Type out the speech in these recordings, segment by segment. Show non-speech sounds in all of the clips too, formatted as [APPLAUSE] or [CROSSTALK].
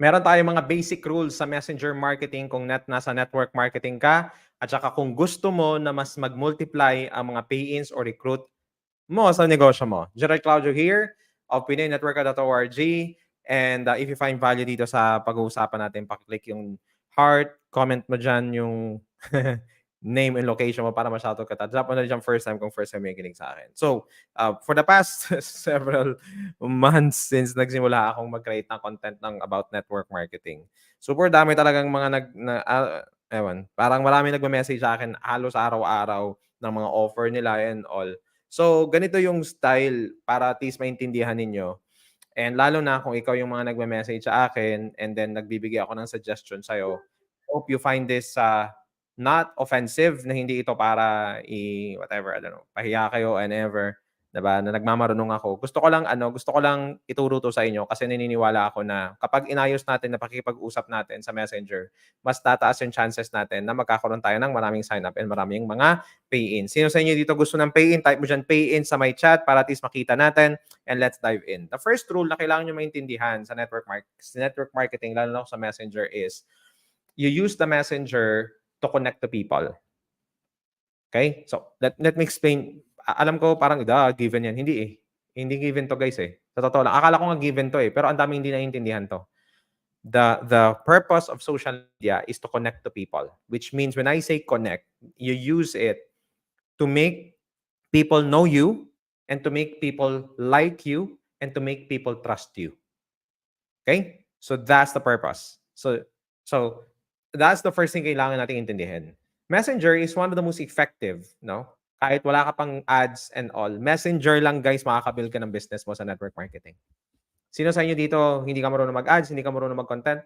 Meron tayong mga basic rules sa messenger marketing kung net nasa network marketing ka at saka kung gusto mo na mas mag-multiply ang mga pay-ins or recruit mo sa negosyo mo. Gerald Claudio here of PinoyNetwork.org and uh, if you find value dito sa pag-uusapan natin, pakiclick yung heart, comment mo dyan yung [LAUGHS] name and location mo para ma-shoutout ka. Drop mo na dyan first time kung first time may kinig sa akin. So, uh, for the past [LAUGHS] several months since nagsimula akong mag-create ng content ng about network marketing, super dami talagang mga nag, na, uh, ewan, parang marami nagme-message sa akin halos araw-araw ng mga offer nila and all. So, ganito yung style para at least maintindihan ninyo. And lalo na kung ikaw yung mga nagme-message sa akin and then nagbibigay ako ng suggestion sa'yo, hope you find this uh, not offensive na hindi ito para i whatever, I don't know, pahiya kayo and ever, 'di ba? Na nagmamarunong ako. Gusto ko lang ano, gusto ko lang ituro to sa inyo kasi naniniwala ako na kapag inayos natin na pakikipag-usap natin sa Messenger, mas tataas yung chances natin na magkakaroon tayo ng maraming sign up and maraming mga pay-in. Sino sa inyo dito gusto ng pay-in? Type mo diyan pay-in sa my chat para at least makita natin and let's dive in. The first rule na kailangan niyo maintindihan sa network mark sa network marketing lalo na sa Messenger is you use the Messenger to connect to people. Okay? So, let, let me explain. Alam ko parang, da, given yan. Hindi eh. Hindi given to guys eh. Sa totoo lang. Akala ko nga given to eh. Pero ang daming hindi naiintindihan to. The, the purpose of social media is to connect to people. Which means when I say connect, you use it to make people know you and to make people like you and to make people trust you. Okay? So that's the purpose. So so that's the first thing kailangan nating intindihin. Messenger is one of the most effective, no? Kahit wala ka pang ads and all, Messenger lang guys makakabuild ka ng business mo sa network marketing. Sino sa inyo dito hindi ka marunong mag-ads, hindi ka marunong mag-content?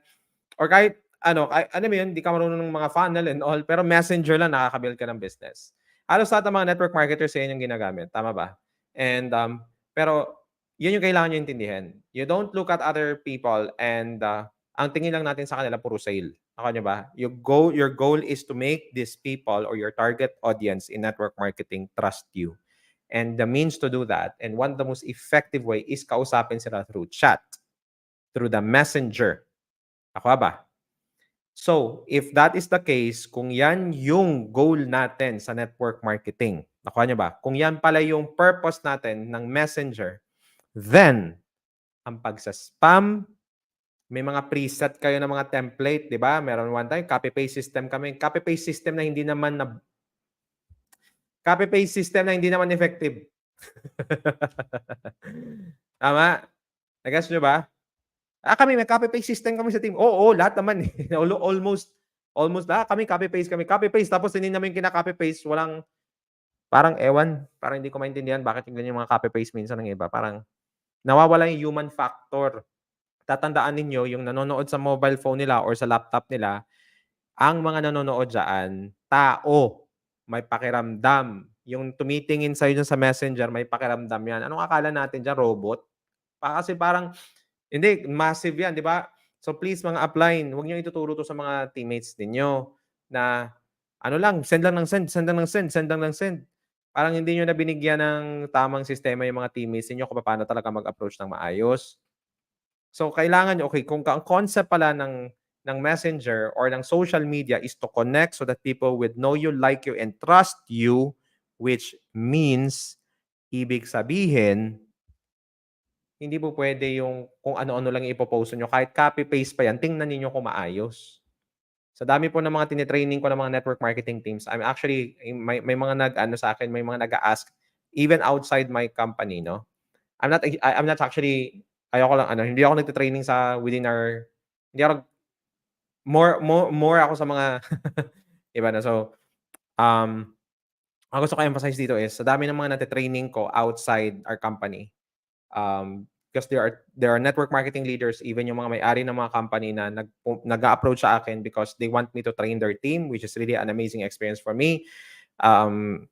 Or kahit ano, kahit, ano mo yun, hindi ka marunong ng mga funnel and all, pero Messenger lang nakakabuild ka ng business. Halos lahat ng mga network marketers yan yung ginagamit. Tama ba? And, um, pero, yun yung kailangan nyo intindihin. You don't look at other people and uh, ang tingin lang natin sa kanila puro sale. Ako nyo ba? Your goal, your goal is to make these people or your target audience in network marketing trust you. And the means to do that, and one of the most effective way is kausapin sila through chat, through the messenger. Ako ba? So, if that is the case, kung yan yung goal natin sa network marketing, nakuha nyo ba? Kung yan pala yung purpose natin ng messenger, then, ang pagsa-spam, may mga preset kayo ng mga template, di ba? Meron one time, copy-paste system kami. Copy-paste system na hindi naman na copy-paste system na hindi naman effective. [LAUGHS] Tama? Nagas nyo ba? Ah, kami may copy-paste system kami sa team. Oo, oo lahat naman. Eh. [LAUGHS] almost, almost lahat kami copy-paste kami. Copy-paste, tapos hindi namin kina-copy-paste. Walang, parang ewan, parang hindi ko maintindihan bakit yung ganyan mga copy-paste minsan ng iba. Parang nawawala yung human factor. Tatandaan ninyo, yung nanonood sa mobile phone nila or sa laptop nila, ang mga nanonood dyan, tao, may pakiramdam. Yung tumitingin sa'yo sa messenger, may pakiramdam yan. Anong akala natin dyan? Robot? Kasi parang, hindi, massive yan, di ba? So please mga upline, huwag niyo ituturo to sa mga teammates ninyo na ano lang, send lang ng send, send lang ng send, send lang ng send. Parang hindi niyo na binigyan ng tamang sistema yung mga teammates niyo kung paano talaga mag-approach ng maayos. So kailangan niyo, okay, kung ang concept pala ng ng messenger or ng social media is to connect so that people would know you, like you, and trust you, which means, ibig sabihin, hindi po pwede yung kung ano-ano lang ipopost nyo. Kahit copy-paste pa yan, tingnan niyo kung maayos. Sa dami po ng mga tinitraining ko ng mga network marketing teams, I'm actually, may, may mga nag-ano sa akin, may mga nag-ask, even outside my company, no? I'm not, I'm not actually, ayoko lang, ano, hindi ako nagtitraining sa within our, hindi ako, more, more, more ako sa mga, [LAUGHS] iba na. So, um, ang gusto ko emphasize dito is, sa dami ng mga natitraining ko outside our company, um, because there are there are network marketing leaders even yung mga may-ari ng mga company na nag nag-approach sa akin because they want me to train their team which is really an amazing experience for me. Um,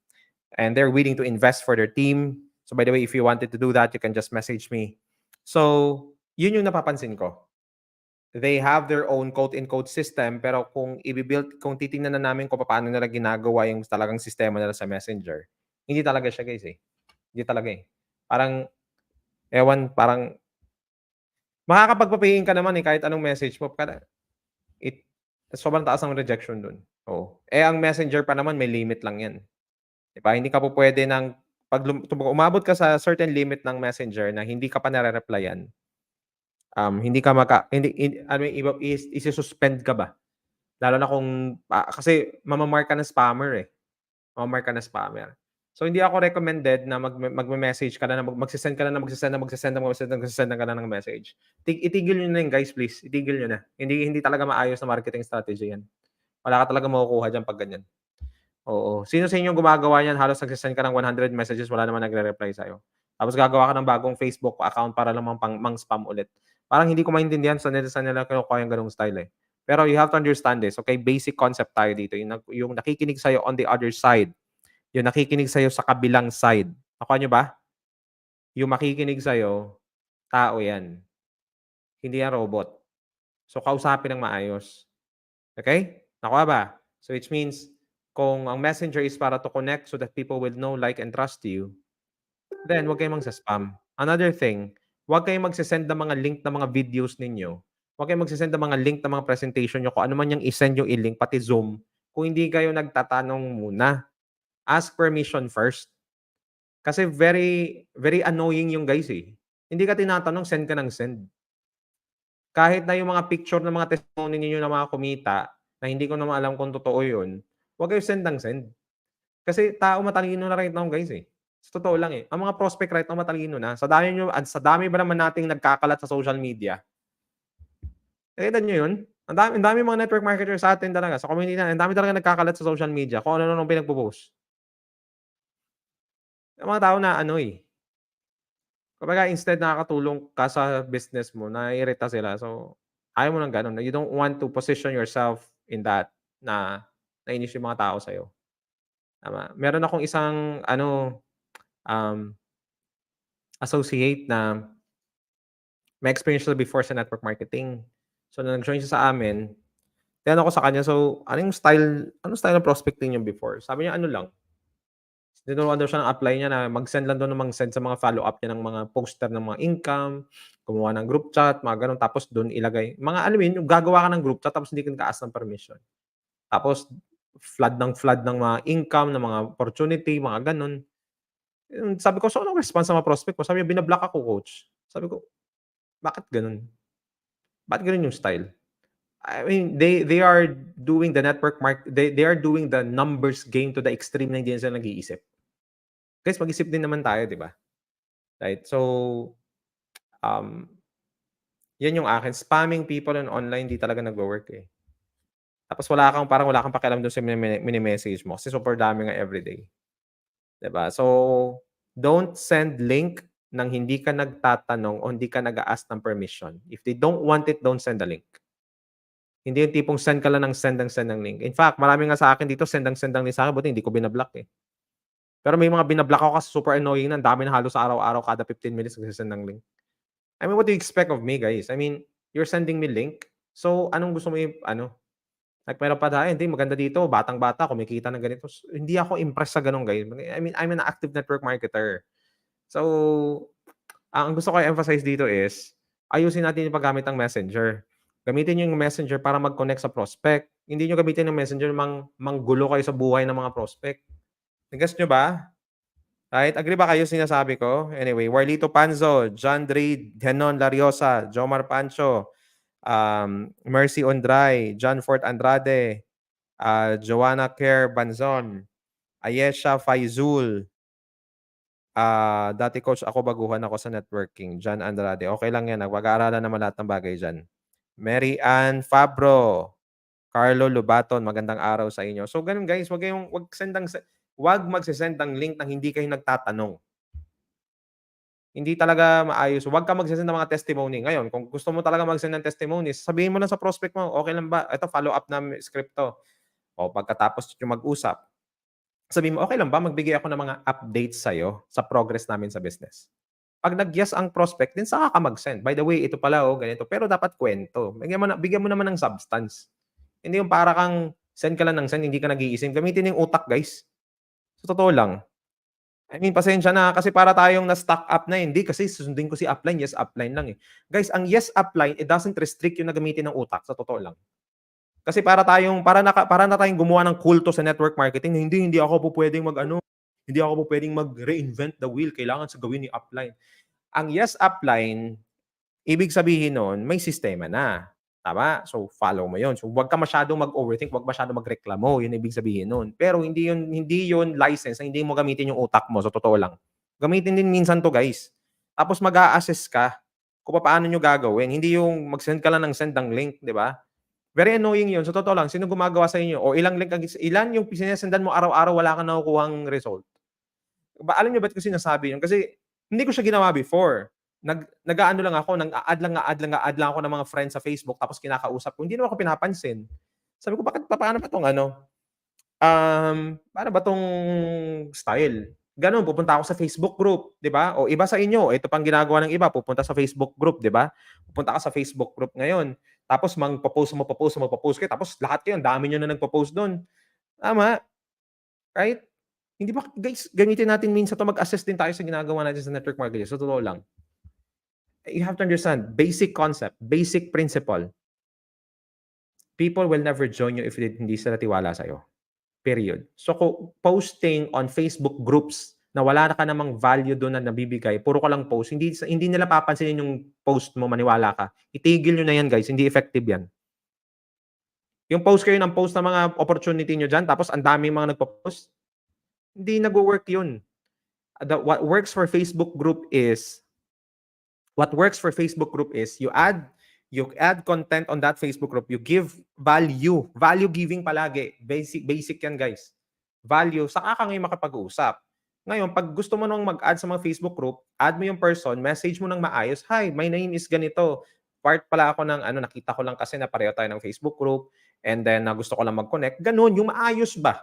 and they're willing to invest for their team. So by the way if you wanted to do that you can just message me so yun yung napapansin ko. They have their own quote in quote system pero kung i-build kung titingnan na namin kung paano nila ginagawa yung talagang sistema nila sa messenger hindi talaga siya guys eh. Hindi talaga eh. Parang ewan, parang Makakapagpa-pay-in ka naman, eh, kahit anong message mo. Kada it sobrang taas ng rejection dun, oo. Eh, ang Messenger pa naman may limit lang 'yan. 'Di ba, hindi ka pupuwede ng 'pag lum umabot ka sa certain limit ng Messenger na hindi ka pa nare-replyan um, hindi ka maka hindi hin ano yung iba is ise-suspend ka ba. Lalo na kung ah, kasi mama-mark ka na spammer, eh. Mama-mark ka na spammer. So, hindi ako recommended na magme magme-message ka na na mag magse-send ka na ng magse-send na magse-send na magse-send magse-send ka na ng message. Ti itigil niyo na 'yan guys, please. Itigil niyo na. Hindi hindi talaga maayos na marketing strategy 'yan. Wala ka talagang makukuha diyan 'pag ganyan. Oo. Sino sa inyo gumagawa niyan halos nagse-send ka ng 100 messages wala naman nagre-reply sa'yo. Tapos gagawa ka ng bagong Facebook account para naman pang mang-spam ulit. Parang hindi ko maintindihan saan nila saan nila kinukuha yung gano'ng style, eh. Pero you have to understand this, okey? Basic concept tayo dito, yung yung nakikinig sa'yo on the other side, yung nakikinig sa'yo sa kabilang side, nakuha niyo ba? Yung makikinig sa'yo, tao 'yan. Hindi 'yan robot. So, kausapin ng maayos. Okey? Nakuha ba? So, which means kung ang Messenger is para to connect so that people will know, like, and trust you, then wag kayong mangsa-spam. Another thing, wag kayong magse-send ng mga link ng mga videos ninyo. Wag kayong magse-send ng mga link ng mga presentation niyo kung ano man yang i-send yung i-link pati Zoom, kung hindi kayo nagtatanong muna. Ask permission first. Kasi very very annoying yung guys, eh. Hindi ka tinatanong, send ka ng send. Kahit na yung mga picture ng mga testimony ninyo na mga kumita, na hindi ko naman alam kung totoo yun, wag kayo send ng send. Kasi tao matalino na right now guys, eh. Sa totoo lang, eh. Ang mga prospect right now matalino na. Sa dami niyo at sa dami ba naman nating nagkakalat sa social media. Nakita niyo yun? Ang dami ang daming mga network marketer sa atin talaga, sa community natin, ang dami talagang nagkakalat sa social media kung ano-anong pinagpo-post. Yung mga tao na-ano, eh. Kumbaga instead nakakatulong ka sa business mo, naiirita sila. So, ayaw mo ng gano'n. You don't want to position yourself in that na nainis yung mga tao sa'yo. Tama. Meron akong isang ano, um associate na may experience siya before sa network marketing. So, nung nag-join siya sa amin, tinanong ko sa kanya, "So, ano yung style anong style ng prospecting niyo before?" Sabi niya, "Ano lang" tinuruan daw siya ng apply niya na mag-send lang daw ng mag-send sa mga follow-up niya ng mga poster ng mga income, gumawa ng group chat, mga gano'n. Tapos dun ilagay mga alam yung gagawa ka ng group chat tapos hindi ka nag-a-ask ng permission. Tapos flood ng flood ng mga income, ng mga opportunity, mga gano'n. Yung sabi ko, "So, anong response sa mga prospect mo?" Sabi niya, "Bina-block ako, coach." Sabi ko, "Bakit gano'n? Bakit gano'n yung style?" I mean, they they are doing the network mark they they are doing the numbers game to the extreme na hindi sila nag-iisip. Guys, mag-isip din naman tayo, 'di ba? Right? So, um, yan yung akin. Spamming people on online di talaga nagwo-work, eh. Tapos wala kang parang wala kang pakialam dun sa mini mini-message mo kasi super dami nga everyday. ba? So, don't send link ng hindi ka nagtatanong o hindi ka nag-a-ask ng permission. If they don't want it, don't send the link. Hindi yung tipong send ka lang ng send ng send ng link. In fact, marami nga sa akin dito send ng send ng link sa'kin buti hindi ko bina-block, eh. Pero may mga bina-block ako kasi super annoying na, ang dami na halos araw-araw kada 15 minutes nagse-send ng link. I mean, what do you expect of me, guys? I mean, you're sending me link, so anong gusto mo i-ano? Like meron pa tayo, "Hindi maganda dito, batang-bata, kumikita ng ganito." Hindi ako impressed sa gano'n, guys. I mean, I'm an active network marketer. So, ang gusto ko i-emphasize dito is, ayusin natin yung paggamit ng Messenger. Gamitin yung Messenger para mag-connect sa prospect. Hindi niyo gamitin yung Messenger mang manggulo kayo sa buhay ng mga prospect. Na-gets niyo ba? Right? Agree ba kayo sinasabi ko? Anyway, Warlito Panzo, John Dre Henon Lariosa, Jomar Pancho, um, Mercy Ondray, John Fort Andrade, uh, Joanna Care Banzon, Ayesha Faizul, ah, dati coach ako, baguhan ako sa networking, John Andrade. Okey lang 'yan, pag-aaralan naman lahat ng bagay diyan. Mary Ann Fabro, Carlo Lubaton, magandang araw sa inyo. So gano'n guys, wag kayong wag send ng se wag magse-send ng link ng hindi kayo nagtatanong. Hindi talaga maayos. Wag kang magse-send ng mga testimony. Ngayon, kung gusto mo talagang mag-send ng testimonies, sabihin mo lang sa prospect mo, "Okey lang ba? Eto follow-up na script 'to." O pagkatapos niyo mag-usap, sabihin mo, "Okey lang ba magbigay ako ng mga updates sa'yo sa progress namin sa business?" 'Pag nag-yes ang prospect, then saka ka mag-send. "By the way, ito pala, oh, ganito." Pero dapat kuwento. Bigyan mo na bigyan mo naman ng substance. Hindi yung para kang send ka lang ng send, hindi ka nag-iisip. Gamitin yung utak, guys. Sa totoo lang. I mean, pasensya na kasi para tayong na-stuck up na, hindi kasi susundin ko si upline, yes upline lang, eh. Guys, ang yes upline, it doesn't restrict yung na gamitin ng utak, sa totoo lang. Kasi para tayong para naka para na tayong gumawa ng kulto sa network marketing, hindi hindi ako po puwedeng mag-ano, hindi ako po puwedeng mag-reinvent the wheel, kailangan sa gawin ni upline. Ang yes upline, ibig sabihin nun may sistema na, tama? So, follow mo yun. So, wag ka masyadong mag-overthink, wag masyadong magreklamo, yun ibig sabihin nun. Pero hindi yun hindi yun license na hindi mo gamitin yung utak mo, sa totoo lang. Gamitin din minsan 'to, guys. Tapos mag-a-assess ka kung papaano niyo gagawin, hindi yung mag-send ka lang ng send ng link, 'di ba? Very annoying yun, sa totoo lang. Sino gumagawa sa inyo o ilang link ilan yung sinesendan mo araw-araw wala kang nakukuhang result? Ba alam niyo ba't ko sinasabi yun? Kasi hindi ko siya ginawa before. Nag nag-aano lang ako, nag-a-add lang, a-add lang, a-add lang ako ng mga friends sa Facebook tapos kinakausap ko. Hindi naman ako pinapansin. Sabi ko, bakit papaano ba 'tong ano, um, paano ba 'tong style? Gano'n, pupunta ako sa Facebook group, 'di ba? O iba sa inyo, ito pang ginagawa ng iba, pupunta sa Facebook group, 'di ba? Pupunta ka sa Facebook group ngayon, tapos magpo-post, magpo-post, magpo-post kayo, tapos lahat kayo ang dami niyo na nagpo-post do'n. Tama? Right? Hindi ba guys, gamitin natin minsan 'to, mag-assess din tayo sa ginagawa natin sa network marketing, sa totoo lang. You have to understand, basic concept, basic principle. People will never join you if hindi sila tiwala sa'yo. Period. So, posting on Facebook groups na wala na ka namang value do'n na nabibigay, puro ka lang post, hindi hindi nila papansinin yung post mo, maniwala ka. Itigil niyo na 'yan guys, hindi effective 'yan. Yung post kayo ng post ng mga opportunity niyo diyan, tapos ang daming mga nagpo-post, hindi nagwo-work 'yun. The what works for Facebook group is what works for Facebook group is you add you add content on that Facebook group, you give value, value giving palagi. Basic basic 'yan guys. Value, saka ka ngayon makipag-usap. Ngayon, 'pag gusto mo nang mag-add sa mga Facebook group, add mo yung person, message mo ng maayos, "Hi, my name is ganito. Part pala ako ng ano, nakita ko lang kasi na pareho tayo ng Facebook group and then na gusto ko lang mag-connect." Gano'n, yung maayos ba.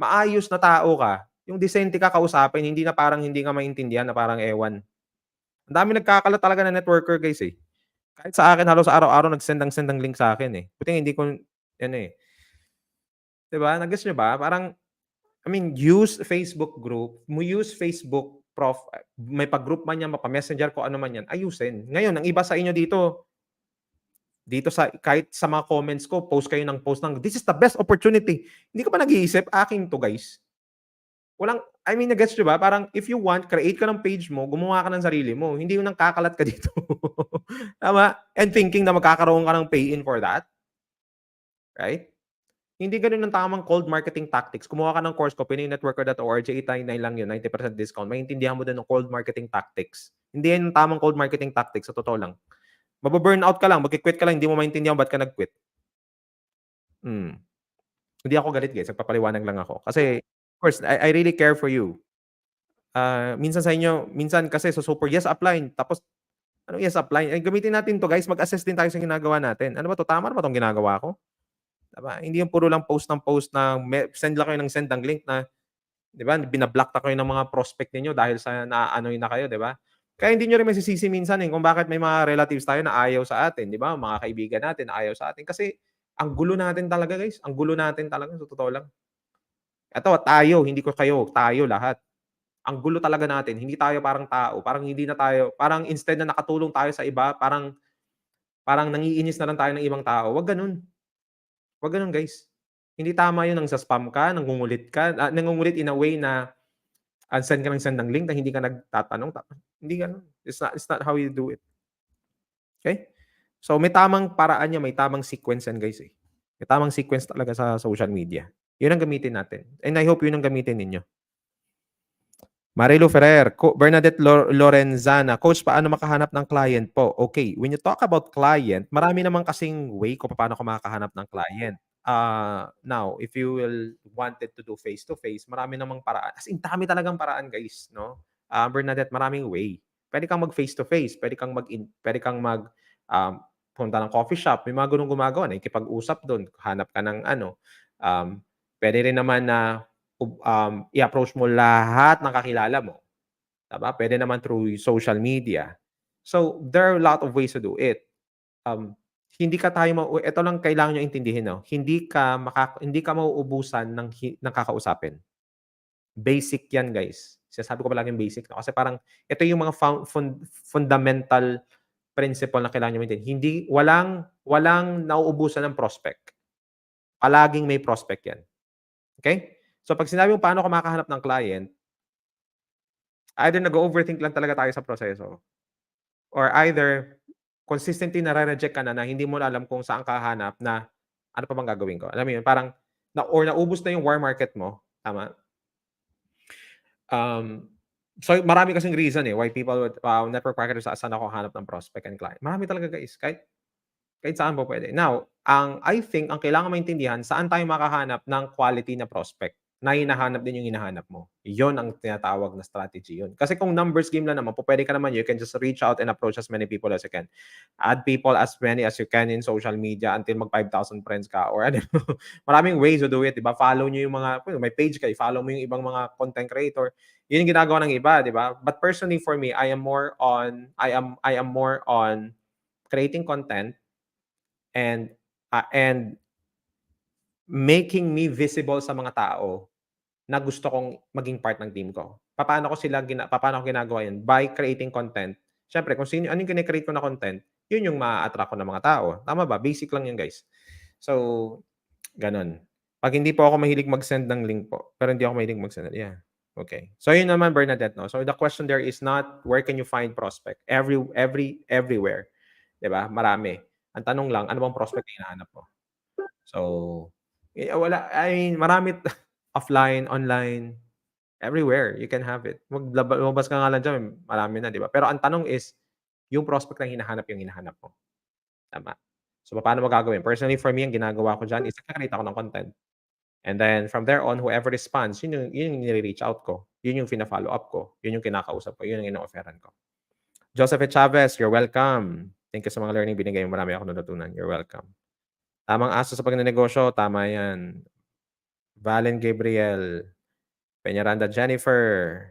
Maayos na tao ka, yung disente ka kausapin, hindi na parang hindi ka maintindihan, na parang ewan. Ang daming nagkakalat talaga na networker guys, eh. Kahit sa akin halos araw-araw nag-send ng send ng link sa'kin, eh. Buti nga hindi ko ano, eh. 'Di ba, na-gets niyo ba? Parang I mean, use Facebook group, mo use Facebook prof may pa-group man 'yan, mapa-messenger, kung ano man 'yan, ayusin. Ngayon, ang iba sa inyo dito dito sa kahit sa mga comments ko, post kayo ng post ng, "This is the best opportunity." Hindi ka ba nag-iisip, akin 'to guys. Walang I mean, na-gets niyo ba? Parang if you want, create ka ng page mo, gumawa ka ng sarili mo. Hindi yung nangkakalat ka [LAUGHS] dito. Tama? And thinking na magkakaroon ka ng pay-in for that. Right? Hindi gano'n ang tamang cold marketing tactics. Kumuha ka ng course ko, PinoyNetworker.org, 899 lang yun, 90% discount. Maintindihan mo din ng cold marketing tactics. Hindi yan yung tamang cold marketing tactics, sa totoo lang. Mabu-burnout ka lang, magki-quit ka lang, hindi mo maintindihan ba't ka nag-quit. Hmm. Hindi ako galit guys, nagpapaliwanag lang ako. Kasi course, I I really care for you. Ah, minsan sa inyo, minsan kasi so super yes upline, tapos ano yes upline, eh, gamitin natin 'to guys, mag-assess din tayo sa ginagawa natin. Ano ba 'to, tama na ba 'tong ginagawa ko? 'Di ba? Hindi yung puro lang post ng post na send lang kayo ng send ng link na 'di ba, bina-block na kayo ng mga prospect ninyo dahil sa naaanoy na kayo, 'di ba? Kaya hindi niyo rin masisisi minsan, eh, kung bakit may mga relatives tayo na ayaw sa atin, 'di ba? Mga kaibigan natin na ayaw sa atin kasi ang gulo natin talaga guys, ang gulo natin talaga sa totoo lang. Eto tayo, hindi ko kayo, tayo lahat. Ang gulo talaga natin, hindi tayo parang tao, parang hindi na tayo parang instead na nakatulong tayo sa iba, parang parang nangiinis na lang tayo ng ibang tao, 'wag gano'n. 'Wag gano'n guys. Hindi tama 'yun, nangsa-spam ka, nangungulit ka, ah, nangungulit in a way na, send ka ng send ng link na hindi ka nagtatanong, hindi gano'n. It's not it's not how you do it. Okay? So, may tamang paraan 'yan, may tamang sequence 'yan guys, eh. May tamang sequence talaga sa social media. 'Yun ang gamitin natin and I hope 'yun ang gamitin ninyo. Marilu Ferrer, Co Bernadette Lo Lorenzana, "Coach, paano makahanap ng client po?" Okay, when you talk about client, marami naman kasing way kung paano ka makakahanap ng client. Ah, now, if you will wanted to do face to face, marami namang paraan. As in, dami talagang paraan guys, 'no? Ah, Bernadette, maraming way. Puwede kang mag face to face, puwede kang mag-in puwede kang mag, um, punta ng coffee shop, may mga gano'ng gumagawa, nakikipag-usap do'n, hanap ka ng ano, um, puwede rin naman na um, i-approach mo lahat ng kakilala mo, tama? Puwede naman through social media. So, there are a lot of ways to do it. Um, hindi ka tayo mau eto lang kailangan niyong intindihin 'no, hindi ka maka hindi ka mauubusan ng ng kakausapin. Basic yan, guys. Sinasabi ko palaging basic 'no, kasi parang ito yung mga foun fun fundamental principle na kailangan niyo maintain. Hindi walang walang nauubusan ng prospect. Palaging may prospect yan. Okay? So, 'pag sinabi mong paano ka makakahanap ng client either nag-o-overthink lang talaga tayo sa proseso or either consistently nare-reject ka na na hindi mo na alam kung saan ka hahanap na ano pa bang gagawin ko. Alam mo yun, parang na or naubos na yung war market mo, tama? Um, so marami kasing reason eh why people would uh, network marketers saan ako hanap ng prospect and client. Marami talaga guys, kahit kahit saan po pwede. Now, ang I think ang kailangan maintindihan saan tayo makahanap ng quality na prospect na hinahanap din yung hinahanap mo. Yon ang tinatawag na strategy yun. Kasi kung numbers game lang naman, po pwede ka naman, you can just reach out and approach as many people as you can. Add people as many as you can in social media until mag 5,000 friends ka or [LAUGHS] ano. Maraming ways to do it, di ba? Follow nyo yung mga, may page kayo, follow mo yung ibang mga content creator. Yun yung ginagawa ng iba, di ba? But personally for me, I am more on, I am, I am more on creating content and, uh, and making me visible sa mga tao na gusto kong maging part ng team ko. Paano ko sila gina paano ko ginagawa 'yun? By creating content. Siyempre kung sino ano yung kine-create ko na content, 'yun yung maa-attract ko ng mga tao. Tama ba? Basic lang 'yan, guys. So, gano'n. 'Pag hindi po ako mahilig mag-send ng link po, pero hindi ako mahilig mag-send. Yeah. Okay. So, yun naman Bernadette, no. So, the question there is not where can you find prospect? Every every everywhere. 'Di ba? Marami. Ang tanong lang, ano bang prospect na hinahanap mo? So, eh, wala I mean, marami [LAUGHS] offline, online, everywhere you can have it. Maglaba lumabas ka nga lang diyan, marami na, 'di ba? Pero ang tanong is, yung prospect na hinahanap yung hinahanap mo. Tama. So, papaano mo gagawin? Personally for me, ang ginagawa ko diyan is nagka-create ako ng content. And then from there on, whoever responds, yun yung yun yung nire-reach out ko. Yun yung fina-follow up ko. Yun yung kinakausap ko. Yun yung ino-offeran ko. Joseph Chavez, you're welcome. Thank you sa mga learning binigay mo. Marami ako natutunan. You're welcome. Tamang aso sa pagnenegosyo, tama yan. Valen Gabriel, Peñaranda Jennifer,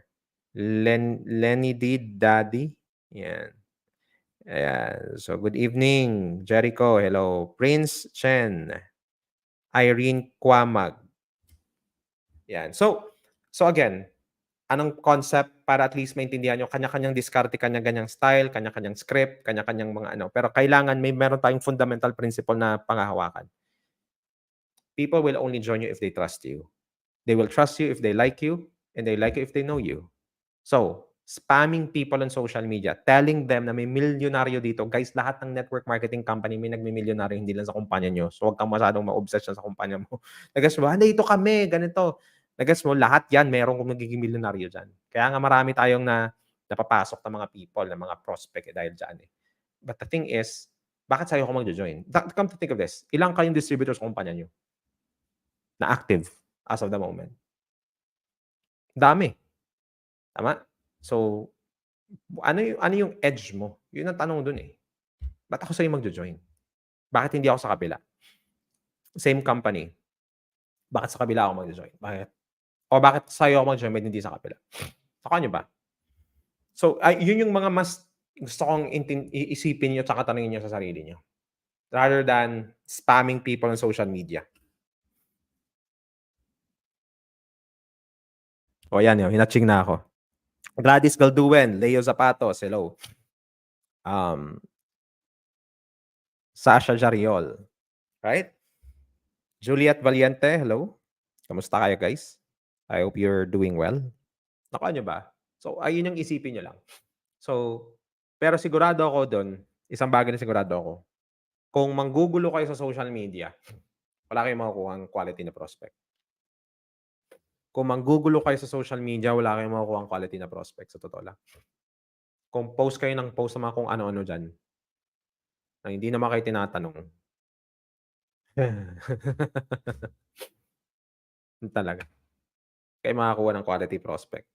Len Lenny D. Daddy. Yan. Ayan. So, good evening, Jericho. Hello. Prince Chen. Irene Kwamag. Yan. So, so again, anong concept para at least maintindihan nyo, kanya-kanyang diskarte, kanya-kanyang style, kanya-kanyang script, kanya-kanyang mga ano. Pero kailangan may meron tayong fundamental principle na pangahawakan. People will only join you if they trust you. They will trust you if they like you, and they like you if they know you. So, spamming people on social media, telling them na may milyonaryo dito. Guys, lahat ng network marketing company may nagmimilyonaryo, hindi lang sa kumpanya nyo. So, huwag kang masyadong ma-obsession sa kumpanya mo. Nagas mo, dito kami, ganito. Nagas mo, lahat yan, meron kung magiging milyonaryo dyan. Kaya nga marami tayong na napapasok ng mga people, ng mga prospect eh, dahil dyan eh. But the thing is, bakit sa'yo ko mag-join? Come to think of this, ilang kayong distributors kumpanya nyo? Na active as of the moment. Dami. Tama? So, ano yung, ano yung edge mo? Yun ang tanong dun eh. Ba't ako sa'yo mag-join? Bakit hindi ako sa kabila? Same company. Bakit sa kabila ako mag-join? Bakit? O bakit sa'yo ako mag-join, ba't hindi sa kabila? Sa kanya ba? So, ay, yun yung mga mas gusto kong intin- iisipin nyo at tanongin nyo sa sarili nyo. Rather than spamming people on social media. O yan, yun. Hinatching na ako. Gladys Galduen, Leo Zapatos, hello. Um, Sasha Jariol, right? Juliet Valiente, hello. Kamusta kayo guys? I hope you're doing well. Nakuha nyo ba? So, ayun yung isipin nyo lang. So, pero sigurado ako doon, isang bagay na sigurado ako, kung manggugulo kayo sa social media, wala kayong makukuha ang quality na prospect kung manggugulo kayo sa social media, wala kayong makukuha ang quality na prospect sa totoo lang. Kung post kayo ng post sa mga kung ano-ano dyan, na hindi naman kayo tinatanong. [LAUGHS] Talaga. Kayo makakuha ng quality prospect.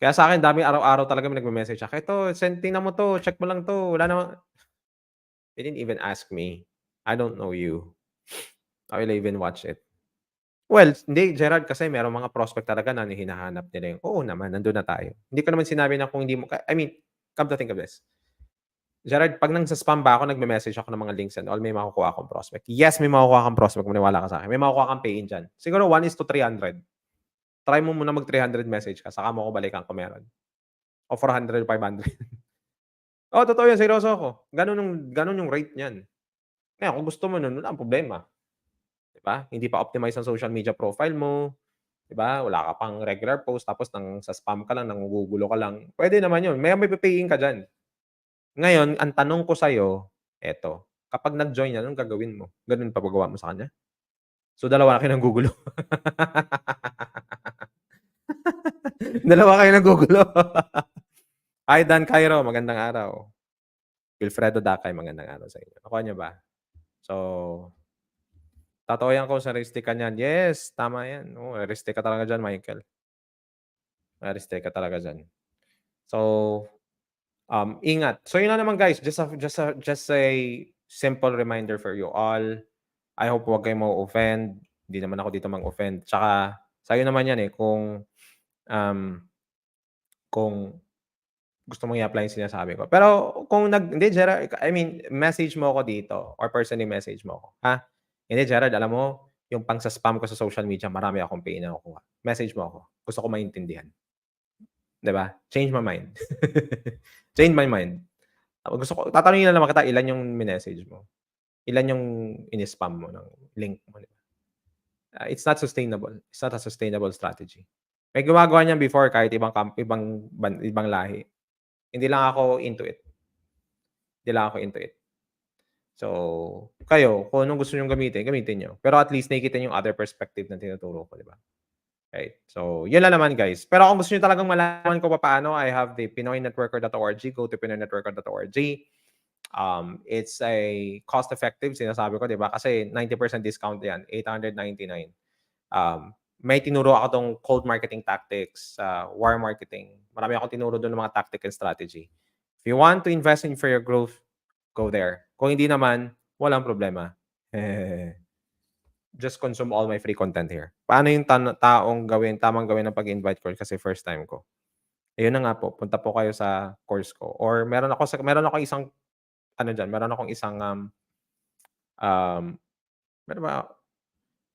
Kaya sa akin, dami araw-araw talaga may nagme-message siya. Ito, send, tingnan mo to, check mo lang to. Wala naman. They didn't even ask me. I don't know you. [LAUGHS] I will even watch it. Well, hindi Gerard kasi merong mga prospect talaga na hinahanap nila yung, oo naman, nandun na tayo. Hindi ko naman sinabi na kung hindi mo, I mean, come to think of this. Gerard, pag nang sa spam ba ako, nagme-message ako ng mga links and all, may makukuha akong prospect. Yes, may makukuha kang prospect, maniwala ka sa akin. May makukuha kang pay-in dyan. Siguro 1 is to 300. Try mo muna mag-300 message ka, saka mo ako balikan kung meron. O 400, 500. Oo, totoo yan, seryoso ako. Gano'n yung gano'n yung rate niyan. Ngayon kung gusto mo nun, wala ang problema. 'Di ba? Hindi pa optimize ang social media profile mo, 'di ba? Wala ka pang regular post tapos nang sa spam ka lang, nangugugulo ka lang. Puwede naman yun, may may pe-paying ka diyan. Ngayon, ang tanong ko sa'yo, eto, kapag nag-join yan, anong gagawin mo? Gano'n pa mo sa kanya? So, dalawa na kayo nanggugulo. [LAUGHS] Dalawa kayo nanggugulo. [LAUGHS] Hi, Dan Cairo, magandang araw. Wilfredo Dakay, magandang araw sa inyo. Nakuha niyo ba? So, totoo yan kung sa realistic ka niyan. Yes, tama yan. Oo, realistic ka talaga diyan, Michael. Realistic ka talaga diyan. So, um, ingat. So, yun lang naman guys, just a just a just a simple reminder for you all. I hope huwag kayong ma-o-offend. Hindi naman ako dito mang-offend. Tsaka sa'yo naman yan, eh, kung, um, kung gusto mong i-apply yung sinasabi ko. Pero kung nag hindi Gerard, I mean, message mo ako dito or personally message mo ako, ha? Hindi Gerard, alam mo, yung pang spam ko sa social media, marami akong pay na nakukuha. Message mo ako. Gusto ko maintindihan. 'Di ba? Change my mind. [LAUGHS] Change my mind. Gusto ko tatanungin na naman kita, ilan yung minessage mo? Ilan yung ini-spam mo ng link mo, 'di ba? Ah, it's not sustainable. It's not a sustainable strategy. May gumagawa niyan before kahit ibang camp ibang ban ibang lahi. Hindi lang ako into it. Hindi lang ako into it. So, kayo, kung anong gusto niyong gamitin, gamitin niyo. Pero at least nakikita niyo yung other perspective na tinuturo ko, 'di ba? Right. So, yun lang naman guys. Pero kung gusto niyo talagang malaman ko papaano, I have the pinoynetworker.org. Go to pinoynetworker.org. Um, it's a cost-effective, sinasabi ko, di ba? Kasi 90% discount yan, 899. Um, may tinuro ako tong cold marketing tactics, uh, war marketing. Marami akong tinuro doon ng mga tactic and strategy. If you want to invest in for your growth, go there. Kung hindi naman, walang problema. [LAUGHS] Just consume all my free content here. Paano yung tan- taong gawin, tamang gawin ng pag-invite ko kasi first time ko. Ayun na nga po, punta po kayo sa course ko. Or meron ako sa meron ako isang ano diyan, meron akong isang um um meron ba?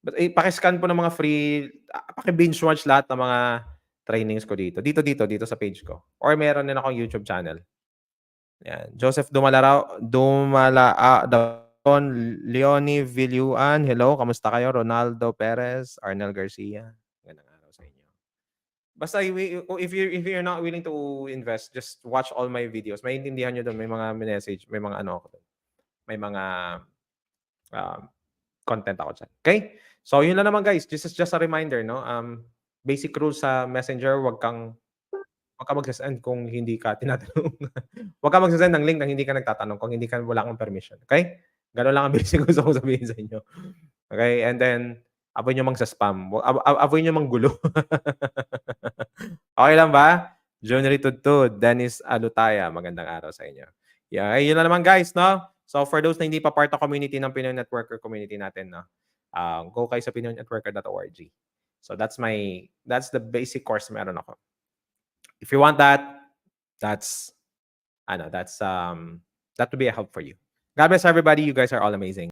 But eh, paki-scan po ng mga free, ah, paki-binge watch lahat ng mga trainings ko dito. Dito dito dito sa page ko. Or meron din akong YouTube channel. Yan. Joseph Dumalaraw, Dumala Don Leonie Villuan. Hello, kamusta kayo? Ronaldo Perez, Arnel Garcia. Magandang araw sa inyo. Basta i- if you if you're not willing to invest, just watch all my videos. Maintindihan niyo doon, may mga message, may mga ano ako doon. May mga um, content ako diyan. Okay? So yun lang naman guys. This is just a reminder, no? Um basic rules sa Messenger, wag kang wag ka mag-send kung hindi ka tinatanong. [LAUGHS] wag ka mag-send ng link nang hindi ka nagtatanong kung hindi ka wala kang permission. Okay? Ganun lang ang [LAUGHS] basic gusto kong sabihin sa inyo. Okay? And then avoid nyo mang sa spam. Avoid nyo mang gulo. [LAUGHS] okay lang ba? Jonery Tudtud, Dennis Alutaya, magandang araw sa inyo. Yeah, yun na naman guys, no? So for those na hindi pa part ng community ng Pinoy Networker community natin, no? Uh, go kayo sa pinoynetworker.org. So that's my, that's the basic course meron ako. If you want that, that's, ano, that's, um, that would be a help for you. God bless everybody. You guys are all amazing.